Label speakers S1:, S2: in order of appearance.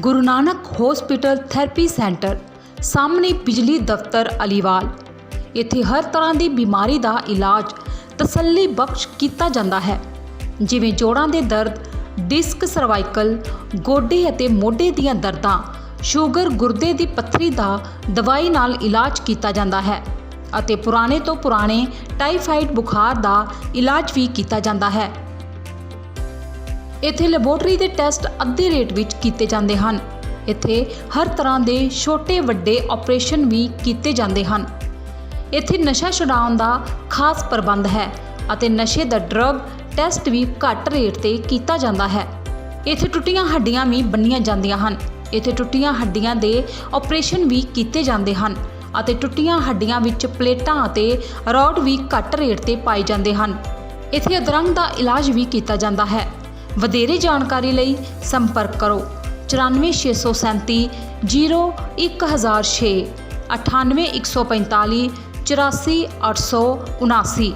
S1: Guru Nanak hospital therapy centre ਸਾਹਮਣੇ ਬਿਜਲੀ ਦਫ਼ਤਰ ਅਲੀਵਾਲ। ਇੱਥੇ ਹਰ ਤਰ੍ਹਾਂ ਦੀ ਬਿਮਾਰੀ ਦਾ ਇਲਾਜ ਤਸੱਲੀ ਬਖਸ਼ ਕੀਤਾ ਜਾਂਦਾ ਹੈ। ਜਿਵੇਂ ਜੋੜਾਂ ਦੇ ਦਰਦ ਡਿਸਕ ਸਰਵਾਈਕਲ ਗੋਡੇ ਅਤੇ ਮੋਢੇ ਦੀਆਂ ਦਰਦਾਂ, ਸ਼ੂਗਰ, ਗੁਰਦੇ ਦੀ ਪੱਥਰੀ ਦਾ ਦਵਾਈ ਨਾਲ ਇਲਾਜ ਕੀਤਾ ਜਾਂਦਾ ਹੈ ਅਤੇ ਪੁਰਾਣੇ ਤੋਂ ਪੁਰਾਣੇ ਟਾਈਫਾਈਡ ਬੁਖਾਰ ਦਾ ਇਲਾਜ ਵੀ ਕੀਤਾ ਜਾਂਦਾ ਹੈ। ਇੱਥੇ ਲੈਬੋਰਟਰੀ ਦੇ ਟੈਸਟ ਅੱਧੇ ਰੇਟ ਵਿੱਚ ਕੀਤੇ ਜਾਂਦੇ ਹਨ। ਇੱਥੇ ਹਰ ਤਰ੍ਹਾਂ ਦੇ ਛੋਟੇ ਵੱਡੇ ਆਪਰੇਸ਼ਨ ਵੀ ਕੀਤੇ ਜਾਂਦੇ ਹਨ। ਇੱਥੇ ਨਸ਼ਾ ਛੁਡਾਉਣ ਦਾ ਖਾਸ ਪ੍ਰਬੰਧ ਹੈ ਅਤੇ ਨਸ਼ੇ ਦਾ ਡਰੱਗ ਟੈਸਟ ਵੀ ਘੱਟ ਰੇਟ ਤੇ ਕੀਤਾ ਜਾਂਦਾ ਹੈ। ਇੱਥੇ ਟੁੱਟੀਆਂ ਹੱਡੀਆਂ ਵੀ ਬੰਨੀਆਂ ਜਾਂਦੀਆਂ ਹਨ। ਇੱਥੇ ਟੁੱਟੀਆਂ ਹੱਡੀਆਂ ਦੇ ਆਪਰੇਸ਼ਨ ਵੀ ਕੀਤੇ ਜਾਂਦੇ ਹਨ ਅਤੇ ਟੁੱਟੀਆਂ ਹੱਡੀਆਂ ਵਿੱਚ ਪਲੇਟਾਂ ਅਤੇ ਰੋਡ ਵੀ ਘੱਟ ਰੇਟ ਤੇ ਪਾਏ ਜਾਂਦੇ ਹਨ। ਇੱਥੇ ਅਧਰੰਗ ਦਾ ਇਲਾਜ ਵੀ ਕੀਤਾ ਜਾਂਦਾ ਹੈ। ਵਧੇਰੇ ਜਾਣਕਾਰੀ ਲਈ ਸੰਪਰਕ ਕਰੋ 94637 01006 98145 84879